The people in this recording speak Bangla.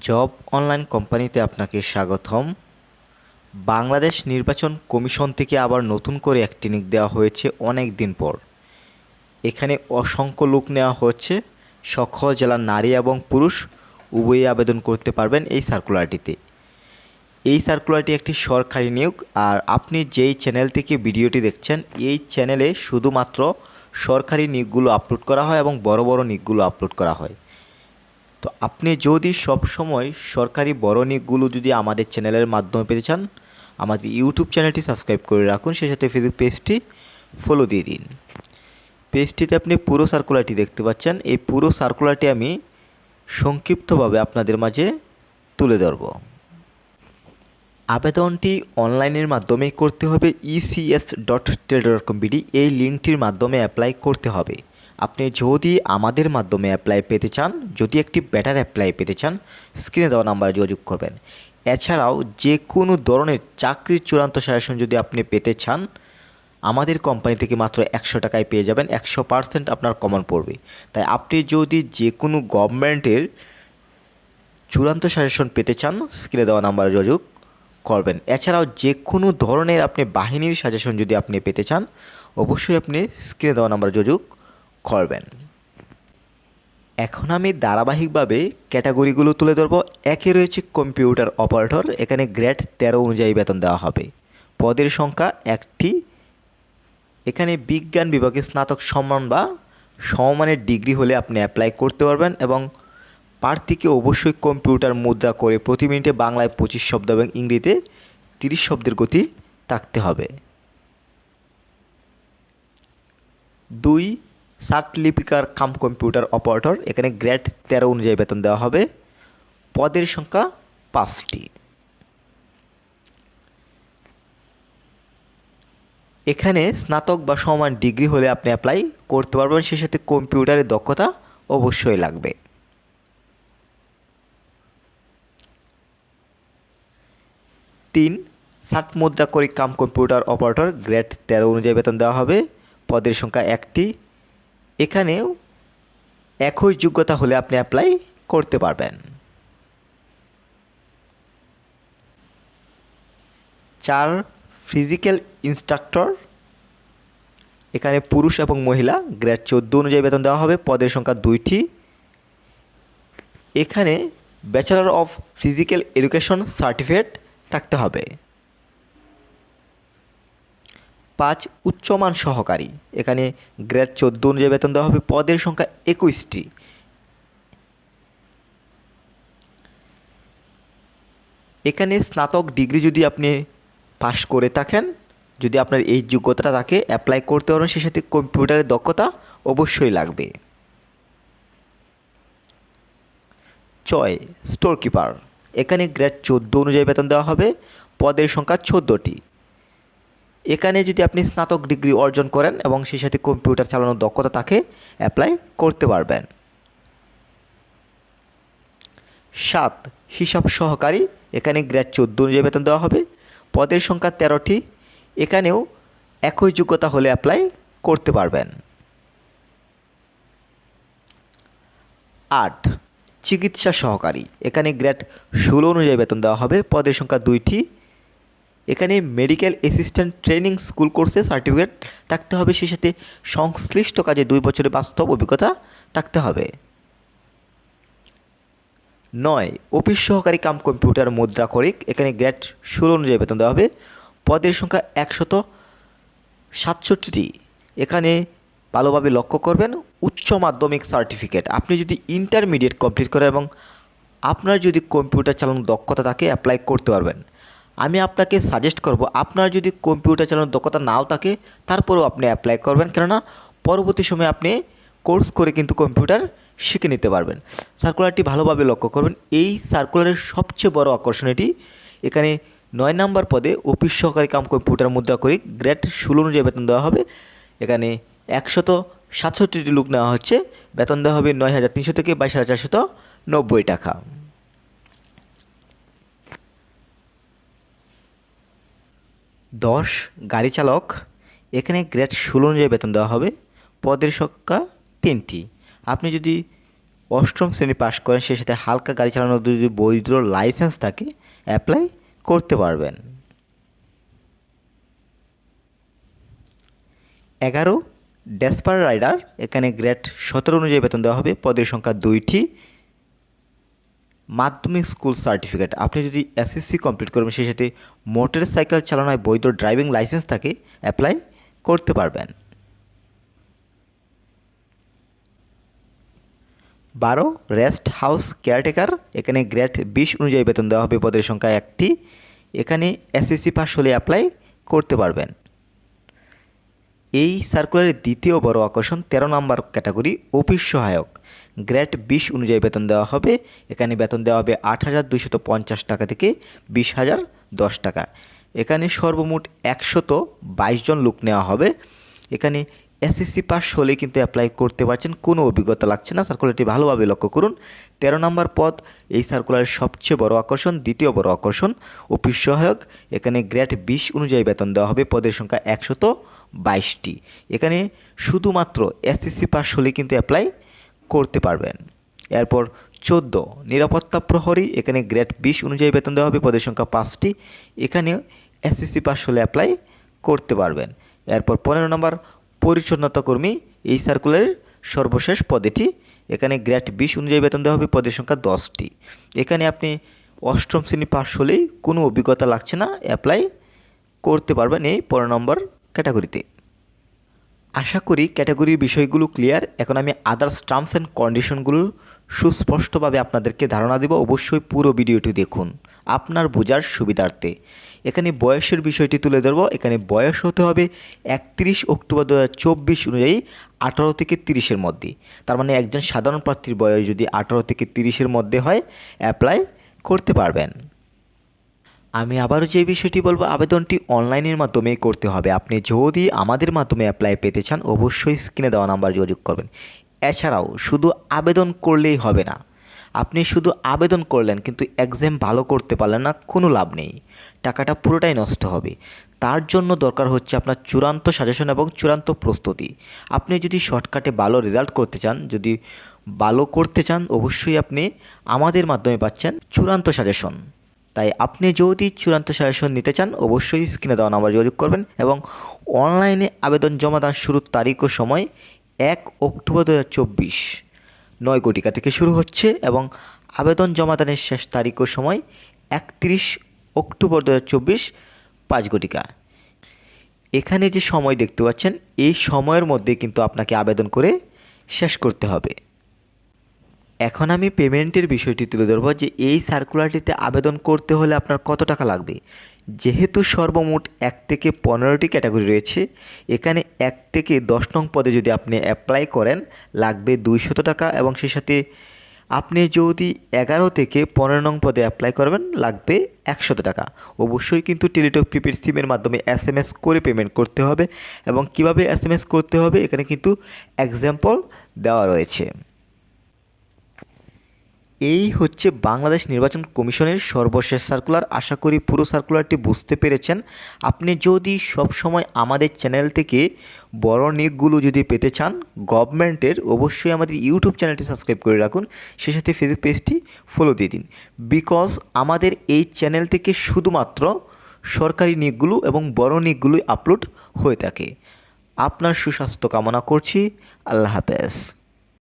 জব অনলাইন কোম্পানিতে আপনাকে স্বাগতম। বাংলাদেশ নির্বাচন কমিশন থেকে আবার নতুন করে একটি নিক দেওয়া হয়েছে অনেক দিন পর। এখানে অসংখ্য লোক নেওয়া হচ্ছে। সকল জেলার নারী এবং পুরুষ উভয়ই আবেদন করতে পারবেন এই সার্কুলারটিতে। এই সার্কুলারটি একটি সরকারি নিয়োগ আর আপনি যেই চ্যানেল থেকে ভিডিওটি দেখছেন, এই চ্যানেলে শুধুমাত্র সরকারি নিয়োগগুলো আপলোড করা হয় এবং বড় বড় নিয়োগগুলো আপলোড করা হয়। তো আপনি যদি সবসময় সরকারি নিয়োগগুলো যদি আমাদের চ্যানেলের মাধ্যমে পেতে চান, আমাদের ইউটিউব চ্যানেলটি সাবস্ক্রাইব করে রাখুন, সেই সাথে ফেসবুক পেজটি ফলো দিয়ে দিন। পেজটিতে আপনি পুরো সার্কুলারটি দেখতে পাচ্ছেন, এই পুরো সার্কুলারটি আমি সংক্ষিপ্তভাবে আপনাদের মাঝে তুলে ধরব। আবেদনটি অনলাইনের মাধ্যমে করতে হবে ECS dot tel dot com BD এই লিঙ্কটির মাধ্যমে অ্যাপ্লাই করতে হবে। আপনি যদি আমাদের মাধ্যমে অ্যাপ্লাই পেতে চান, যদি একটি ব্যাটার অ্যাপ্লাই পেতে চান স্ক্রিনে দেওয়া নাম্বারে যোগাযোগ করবেন। এছাড়াও যে কোনো ধরনের চাকরির চূড়ান্ত সাজেশন যদি আপনি পেতে চান, আমাদের কোম্পানি থেকে মাত্র একশো টাকায় পেয়ে যাবেন, একশো পার্সেন্ট আপনার কমন পড়বে। তাই আপনি যদি যে কোনো গভর্নমেন্টের চূড়ান্ত সাজেশন পেতে চান স্ক্রিনে দেওয়া নাম্বারে যোগাযোগ করবেন। এছাড়াও যে কোনো ধরনের আপনি বাহিনীর সাজেশন যদি আপনি পেতে চান, অবশ্যই আপনি স্ক্রিনে দেওয়া নাম্বারে যোগাযোগ করবেন। এখন আমি ধারাবাহিকভাবে ক্যাটাগরিগুলো তুলে ধরবো। একে রয়েছে কম্পিউটার অপারেটর, এখানে গ্রেড তেরো অনুযায়ী বেতন দেওয়া হবে। পদের সংখ্যা একটি। এখানে বিজ্ঞান বিভাগে স্নাতক সম্মান বা সমমানের ডিগ্রি হলে আপনি অ্যাপ্লাই করতে পারবেন এবং প্রার্থীকে অবশ্যই কম্পিউটার মুদ্রা করে প্রতি মিনিটে বাংলায় পঁচিশ শব্দ এবং ইংরেজিতে তিরিশ শব্দের গতি থাকতে হবে। দুই সাত লিপিকার কাম কম্পিউটার অপারেটর, এখানে গ্রেড তেরো অনুযায়ী বেতন দেওয়া হবে। পদের সংখ্যা পাঁচটি। এখানে স্নাতক বা সমান ডিগ্রি হলে আপনি অ্যাপ্লাই করতে পারবেন, সেই সাথে কম্পিউটারের দক্ষতা অবশ্যই লাগবে। তিন ষাট মুদ্রা করে কাম কম্পিউটার অপারেটর, গ্রেড তেরো অনুযায়ী বেতন দেওয়া হবে। পদের সংখ্যা একটি এখানেও একই যোগ্যতা হলে আপনি অ্যাপ্লাই করতে পারবেন। চার ফিজিক্যাল ইনস্ট্রাক্টর এখানে পুরুষ এবং মহিলা গ্রেড চোদ্দ অনুযায়ী বেতন দেওয়া হবে, পদের সংখ্যা দুইটি। এখানে bachelor of physical education certificate থাকতে হবে। পাঁচ উচ্চমান সহকারী। এখানে গ্রেড চোদ্দ অনুযায়ী বেতন দেওয়া হবে, পদের সংখ্যা একুশটি। এখানে স্নাতক ডিগ্রি যদি আপনি পাশ করে থাকেন, যদি আপনার এই যোগ্যতাটা থাকে অ্যাপ্লাই করতে পারেন, সেই সাথে কম্পিউটারের দক্ষতা অবশ্যই লাগবে। ছয় স্টোর কিপার এখানে গ্রেড চোদ্দ অনুযায়ী বেতন দেওয়া হবে, পদের সংখ্যা চোদ্দোটি। এখানে যদি আপনি স্নাতক ডিগ্রি অর্জন করেন এবং সেই সাথে কম্পিউটার চালানোর দক্ষতা থাকে অ্যাপ্লাই করতে পারবেন। সাত, হিসাব সহকারী। এখানে গ্রেড চোদ্দ অনুযায়ী বেতন দেওয়া হবে। পদের সংখ্যা তেরোটি। এখানেও একই যোগ্যতা হলে অ্যাপ্লাই করতে পারবেন। আট, চিকিৎসা সহকারী। এখানে গ্রেড ষোলো অনুযায়ী বেতন দেওয়া হবে। পদের সংখ্যা দুইটি। এখানে মেডিকেল অ্যাসিস্ট্যান্ট ট্রেনিং স্কুল কোর্সে সার্টিফিকেট থাকতে হবে, সেই সাথে সংশ্লিষ্ট কাজে দুই বছরের বাস্তব অভিজ্ঞতা থাকতে হবে। নয় অফিস সহকারী কাম কম্পিউটার মুদ্রা করিক, এখানে গ্রেড ষোলো অনুযায়ী বেতন দেওয়া হবে। পদের সংখ্যা একশত সাতষট্টি এখানে ভালোভাবে লক্ষ্য করবেন, উচ্চ মাধ্যমিক সার্টিফিকেট আপনি যদি ইন্টারমিডিয়েট কমপ্লিট করেন এবং আপনার যদি কম্পিউটার চালানোর দক্ষতা থাকে অ্যাপ্লাই করতে পারবেন। আমি আপনাকে সাজেস্ট করব, আপনার যদি কম্পিউটার চালানোর দক্ষতা নাও থাকে, তারপরেও আপনি অ্যাপ্লাই করবেন। কেননা, পরবর্তী সময়ে আপনি কোর্স করে কিন্তু কম্পিউটার শিখে নিতে পারবেন। সার্কুলারটি ভালোভাবে লক্ষ্য করবেন। এই সার্কুলারের সবচেয়ে বড় আকর্ষণ এটি। এখানে নয় নাম্বার পদে অফিস সহকারী কাম কম্পিউটার মুদ্রা করে গ্রেড ষোলো অনুযায়ী বেতন দেওয়া হবে। এখানে একশত সাতষট্টিটি লোক নেওয়া হচ্ছে। বেতন দেওয়া হবে নয় হাজার তিনশো থেকে বাইশ হাজার চারশত নব্বই টাকা। দশ গাড়ি চালক, এখানে গ্রেড ষোলো অনুযায়ী বেতন দেওয়া হবে, পদের সংখ্যা তিনটি। আপনি যদি অষ্টম শ্রেণি পাশ করেন সে সাথে হালকা গাড়ি চালানোর যদি বৈধ লাইসেন্স থাকে, অ্যাপ্লাই করতে পারবেন। এগারো, ডেসপার রাইডার, এখানে গ্রেড সতেরো অনুযায়ী বেতন দেওয়া হবে, পদের সংখ্যা দুইটি। মাধ্যমিক স্কুল সার্টিফিকেট। আপনি যদি এসএসসি কমপ্লিট করবেন সেই সাথে মোটর সাইকেল চালানোয় বৈধ ড্রাইভিং লাইসেন্স থাকে অ্যাপ্লাই করতে পারবেন। বারো রেস্ট হাউস কেয়ারটেকার এখানে গ্রেড বিশ অনুযায়ী বেতন দেওয়া হবে, পদের সংখ্যা একটি। এখানে এসএসসি পাস হলে অ্যাপ্লাই করতে পারবেন। এই সার্কুলারের দ্বিতীয় বড় আকর্ষণ, তেরো নম্বর ক্যাটাগরি অফিস সহায়ক। গ্রেড বিশ অনুযায়ী বেতন দেওয়া হবে। এখানে বেতন দেওয়া হবে আট হাজার দুশত পঞ্চাশ টাকা থেকে বিশ হাজার দশ টাকা। এখানে সর্বমোট একশত বাইশ জন লোক নেওয়া হবে। এখানে এসএসসি পাস হলে কিন্তু অ্যাপ্লাই করতে পারছেন, কোনো অভিজ্ঞতা লাগছে না। সার্কুলারটি ভালোভাবে লক্ষ্য করুন। তেরো নম্বর পদ, এই সার্কুলারের সবচেয়ে বড় আকর্ষণ, দ্বিতীয় বড় আকর্ষণ, অফিস সহায়ক। এখানে গ্রেড বিশ অনুযায়ী বেতন দেওয়া হবে, পদের সংখ্যা একশত বাইশটি। এখানে শুধুমাত্র এসএসসি পাস হলে কিন্তু অ্যাপ্লাই করতে পারবেন। এরপর চোদ্দ, নিরাপত্তা প্রহরী, এখানে গ্রেড বিশ অনুযায়ী বেতন দেওয়া হবে, পদের সংখ্যা পাঁচটি। এখানে এসএসসি পাস হলে অ্যাপ্লাই করতে পারবেন। এরপর পনেরো নম্বর, পরিচ্ছন্নতা কর্মী, এই সার্কুলারের সর্বশেষ পদেটি। এখানে গ্রেড বিশ অনুযায়ী বেতন দেওয়া হবে, পদের সংখ্যা দশটি। এখানে আপনি অষ্টম শ্রেণি পাস হলেই কোনো অভিজ্ঞতা লাগছে না অ্যাপ্লাই করতে পারবেন এই পনেরো নম্বর ক্যাটাগরিতে আশা করি ক্যাটাগরির বিষয়গুলো ক্লিয়ার। এখন আমি আদার্স টার্মস অ্যান্ড কন্ডিশনগুলো সুস্পষ্টভাবে আপনাদেরকে ধারণা দেব। অবশ্যই পুরো ভিডিওটি দেখুন। আপনার বোঝার সুবিধার্থে। এখানে বয়সের বিষয়টি তুলে ধরবো। এখানে বয়স হতে হবে একত্রিশ অক্টোবর দু হাজার চব্বিশ অনুযায়ী আঠারো থেকে তিরিশের মধ্যে। তার মানে একজন সাধারণ প্রার্থীর বয়স যদি আঠারো থেকে তিরিশের মধ্যে হয় অ্যাপ্লাই করতে পারবেন। আমি আবারও যে বিষয়টি বলব, আবেদনটি অনলাইনের মাধ্যমেই করতে হবে। আপনি যদি আমাদের মাধ্যমে অ্যাপ্লাই পেতে চান, অবশ্যই স্ক্রিনে দেওয়া নাম্বার যোগাযোগ করবেন। এছাড়াও, শুধু আবেদন করলেই হবে না। আপনি শুধু আবেদন করলেন, কিন্তু এক্সাম ভালো করতে পারলেন না, কোনো লাভ নেই। টাকাটা পুরোটাই নষ্ট হবে। তার জন্য দরকার হচ্ছে আপনার চূড়ান্ত সাজেশন এবং চূড়ান্ত প্রস্তুতি। আপনি যদি শর্টকাটে ভালো রেজাল্ট করতে চান, যদি ভালো করতে চান, অবশ্যই আপনি আমাদের মাধ্যমে পাচ্ছেন চূড়ান্ত সাজেশন তাই আপনি যদি চূড়ান্ত সাজেশন নিতে চান, অবশ্যই স্ক্রিনে দেওয়া নাম্বার যোগাযোগ করবেন এবং অনলাইনে আবেদন জমা দান শুরুর তারিখ ও সময় এক অক্টোবর দু নয় কোটিকা থেকে শুরু হচ্ছে এবং আবেদন জমাদানের শেষ তারিখ ও সময় একত্রিশ অক্টোবর দু হাজার চব্বিশ, পাঁচ কোটিকা এখানে যে সময় দেখতে পাচ্ছেন, এই সময়ের মধ্যে কিন্তু আপনাকে আবেদন করে শেষ করতে হবে। এখন আমি পেমেন্টের বিষয়টি তুলে ধরবো যে এই সার্কুলারটিতে আবেদন করতে হলে আপনার কত টাকা লাগবে। যেহেতু সর্বমোট এক থেকে পনেরোটি ক্যাটাগরি রয়েছে, এখানে এক থেকে দশ নং পদে যদি আপনি অ্যাপ্লাই করেন, লাগবে দুইশত টাকা এবং সেই সাথে আপনি যদি এগারো থেকে পনেরো নং পদে অ্যাপ্লাই করবেন, লাগবে একশত টাকা। অবশ্যই কিন্তু টেলিটক প্রিপেড সিমের মাধ্যমে এস এম এস করে পেমেন্ট করতে হবে এবং কীভাবে এস এম এস করতে হবে, এখানে কিন্তু এক্সাম্পল দেওয়া রয়েছে। এই হচ্ছে বাংলাদেশ নির্বাচন কমিশনের সর্বশেষ সার্কুলার। আশা করি পুরো সার্কুলারটি বুঝতে পেরেছেন। আপনি যদি সব সময় আমাদের চ্যানেল থেকে বড় নিকগুলো যদি পেতে চান, গভর্নমেন্টের অবশ্যই আমাদের ইউটিউব চ্যানেলটি সাবস্ক্রাইব করে রাখুন। সে সাথে ফেসবুক পেজটি ফলো দিয়ে দিন। বিকজ আমাদের এই চ্যানেল থেকে শুধুমাত্র সরকারি নিকগুলো এবং বড় নিকগুলোই আপলোড হয়ে থাকে। আপনার সুস্বাস্থ্য কামনা করছি। আল্লাহ হাফেজ।